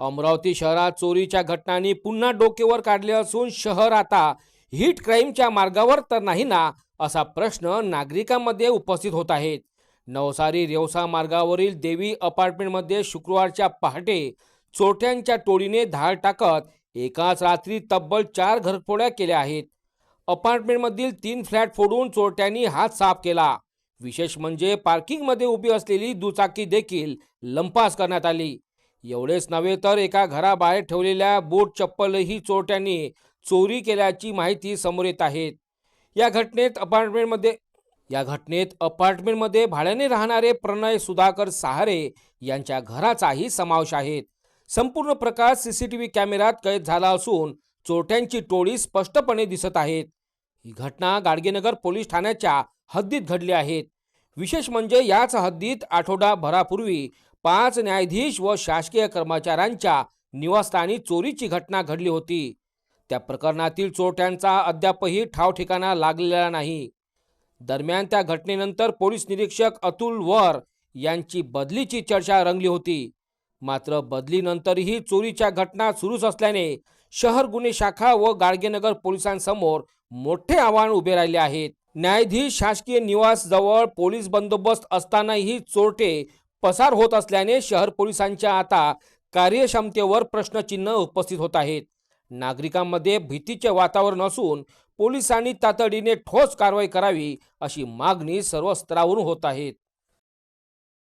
अमरावती शहरात चोरीच्या घटनांनी पुन्हा डोकेवर काढले असून शहर आता हिट क्राईमच्या मार्गावर तर नाही ना असा प्रश्न नागरिकांमध्ये उपस्थित होत आहेत नवसारी रेवसा मार्गावरील देवी अपार्टमेंटमध्ये शुक्रवारच्या पहाटे चोरट्यांच्या टोळीने धाड टाकत एकाच रात्री तब्बल चार घरफोड्या केल्या आहेत. अपार्टमेंटमधील तीन फ्लॅट फोडून चोरट्यांनी हात साफ केला. विशेष म्हणजे पार्किंगमध्ये उभी असलेली दुचाकी देखील लंपास करण्यात आली. एवढेच नव्हे तर एका घराबाहेर ठेवलेल्या बूट चप्पलही चोरट्यांनी चोरी केल्याची माहिती समोर येत आहेत या घटनेत अपार्टमेंटमध्ये या घटनेत अपार्टमेंटमध्ये भाड्याने राहणारे प्रणय सुधाकर सहारे यांच्या घराचाही समावेश आहे. संपूर्ण प्रकार सीसीटीव्ही कॅमेऱ्यात कैद झाला असून चोरट्यांची टोळी स्पष्टपणे दिसत आहेत ही घटना गाडगेनगर पोलीस ठाण्याच्या हद्दीत घडली आहेत विशेष म्हणजे याच हद्दीत आठवडाभरापूर्वी पाच न्यायाधीश व शासकीय कर्मचाऱ्यांच्या निवासस्थानी चोरीची घटना घडली होती. त्या प्रकरणातील चोरट्यांचा अद्यापही ठाव ठिकाणा लागलेला नाही. दरम्यान त्या घटनेनंतर पोलीस निरीक्षक अतुल वर यांची बदलीची चर्चा रंगली होती. मात्र बदलीनंतरही चोरीच्या घटना सुरूच असल्याने शहर गुन्हे शाखा व गाडगेनगर पोलिसांसमोर मोठे आव्हान उभे राहिले आहेत. न्यायाधीश शासकीय निवास जवळ पोलीस बंदोबस्त असतानाही चोरटे पसार होत असल्याने शहर पोलिसांच्या आता कार्यक्षमतेवर प्रश्नचिन्ह उपस्थित होत आहेत. नागरिकांमध्ये भीतीचे वातावरण असून पोलिसांनी तातडीने ठोस कारवाई करावी अशी मागणी सर्व स्तरावरून होत आहेत